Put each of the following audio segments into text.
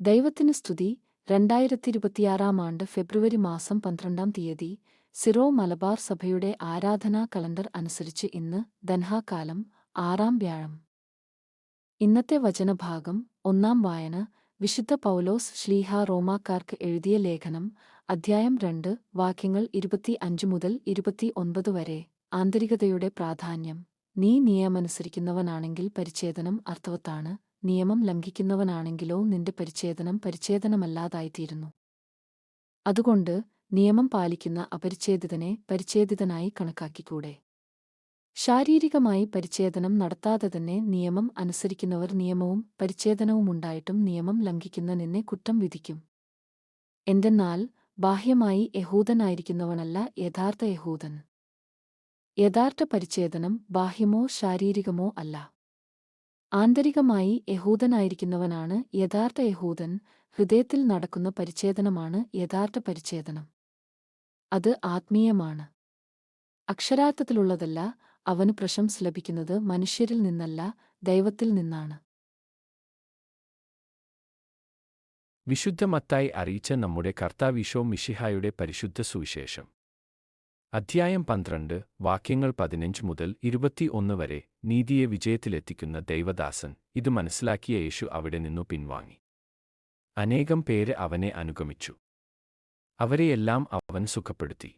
ദൈവത്തിന് സ്തുതി. രണ്ടായിരത്തി ഇരുപത്തിയാറാം ആണ്ട് ഫെബ്രുവരി മാസം പന്ത്രണ്ടാം തീയതി സിറോ മലബാർ സഭയുടെ ആരാധനാ കലണ്ടർ അനുസരിച്ച് ഇന്ന് ദൻഹാകാലം ആറാം വ്യാഴം. ഇന്നത്തെ വചനഭാഗം ഒന്നാം വായന വിശുദ്ധ പൗലോസ് ശ്ലീഹ റോമാക്കാർക്ക് എഴുതിയ ലേഖനം അധ്യായം രണ്ട് വാക്യങ്ങൾ ഇരുപത്തി അഞ്ച് മുതൽ ഇരുപത്തി ഒൻപത് വരെ. ആന്തരികതയുടെ പ്രാധാന്യം. നീ നിയമമനുസരിക്കുന്നവനാണെങ്കിൽ പരിച്ഛേദനം അർത്ഥവത്താണ്. നിയമം ലംഘിക്കുന്നവനാണെങ്കിലോ നിന്റെ പരിച്ഛേദനം പരിച്ഛേദനമല്ലാതായിത്തീരുന്നു. അതുകൊണ്ട് നിയമം പാലിക്കുന്ന അപരിച്ഛേദിതനെ പരിച്ഛേദിതനായി കണക്കാക്കിക്കൂടെ? ശാരീരികമായി പരിച്ഛേദനം നടത്താതെ തന്നെ നിയമം അനുസരിക്കുന്നവർ നിയമവും പരിച്ഛേദനവുമുണ്ടായിട്ടും നിയമം ലംഘിക്കുന്ന നിന്നെ കുറ്റം വിധിക്കും. എന്തെന്നാൽ ബാഹ്യമായി യഹൂദനായിരിക്കുന്നവനല്ല യഥാർത്ഥ യഹൂദൻ. യഥാർത്ഥ പരിച്ഛേദനം ബാഹ്യമോ ശാരീരികമോ അല്ല. ആന്തരികമായി യഹൂദനായിരിക്കുന്നവനാണ് യഥാർത്ഥ യഹൂദൻ. ഹൃദയത്തിൽ നടക്കുന്ന പരിച്ഛേദനമാണ് യഥാർത്ഥ പരിച്ഛേദനം. അത് ആത്മീയമാണ്. അക്ഷരാർത്ഥത്തിലുള്ളതല്ല അവന് പ്രശംസ ലഭിക്കുന്നത് മനുഷ്യരിൽ നിന്നല്ല ദൈവത്തിൽ നിന്നാണ്. വിശുദ്ധമത്തായി അറിയിച്ച നമ്മുടെ കർത്താവിശോ മിഷിഹായുടെ പരിശുദ്ധ സുവിശേഷം. അധ്യായം പന്ത്രണ്ട് വാക്യങ്ങൾ പതിനഞ്ച് മുതൽ ഇരുപത്തിയൊന്ന് വരെ നീതിയെ വിജയത്തിലെത്തിക്കുന്ന ദൈവദാസൻ ഇത് മനസ്സിലാക്കിയ യേശു അവിടെ നിന്നു പിൻവാങ്ങി. അനേകം പേര് അവനെ അനുഗമിച്ചു. അവരെയെല്ലാം അവൻ സുഖപ്പെടുത്തി.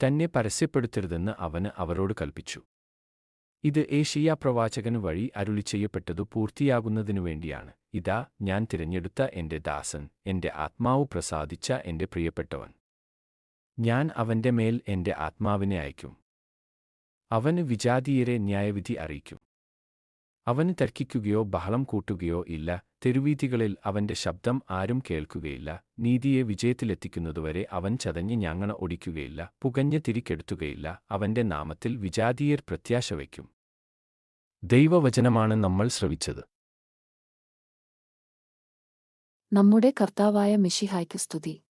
തന്നെ പരസ്യപ്പെടുത്തരുതെന്ന് അവന് അവരോട് കൽപ്പിച്ചു. ഇത് ഏഷ്യ പ്രവാചകന് വഴി അരുളി ചെയ്യപ്പെട്ടതു പൂർത്തിയാകുന്നതിനു വേണ്ടിയാണ്. ഇതാ ഞാൻ തിരഞ്ഞെടുത്ത എന്റെ ദാസൻ എന്റെ ആത്മാവ് പ്രസാദിച്ച എന്റെ പ്രിയപ്പെട്ടവൻ. ഞാൻ അവന്റെ മേൽ എന്റെ ആത്മാവിനെ അയക്കും. അവന് വിജാതീയരെ ന്യായവിധി അറിയിക്കും. അവന് തർക്കിക്കുകയോ ബഹളം കൂട്ടുകയോ ഇല്ല തെരുവീതികളിൽ അവന്റെ ശബ്ദം ആരും കേൾക്കുകയില്ല നീതിയെ വിജയത്തിലെത്തിക്കുന്നതുവരെ അവൻ ചതഞ്ഞ് ഞങ്ങളെ ഒടിക്കുകയില്ല പുകഞ്ഞ് തിരിക്കെടുത്തുകയില്ല അവന്റെ നാമത്തിൽ വിജാതീയർ പ്രത്യാശ വയ്ക്കും. ദൈവവചനമാണ് നമ്മൾ ശ്രവിച്ചത്. നമ്മുടെ കർത്താവായ മിഷിഹായ്ക്ക് സ്തുതി.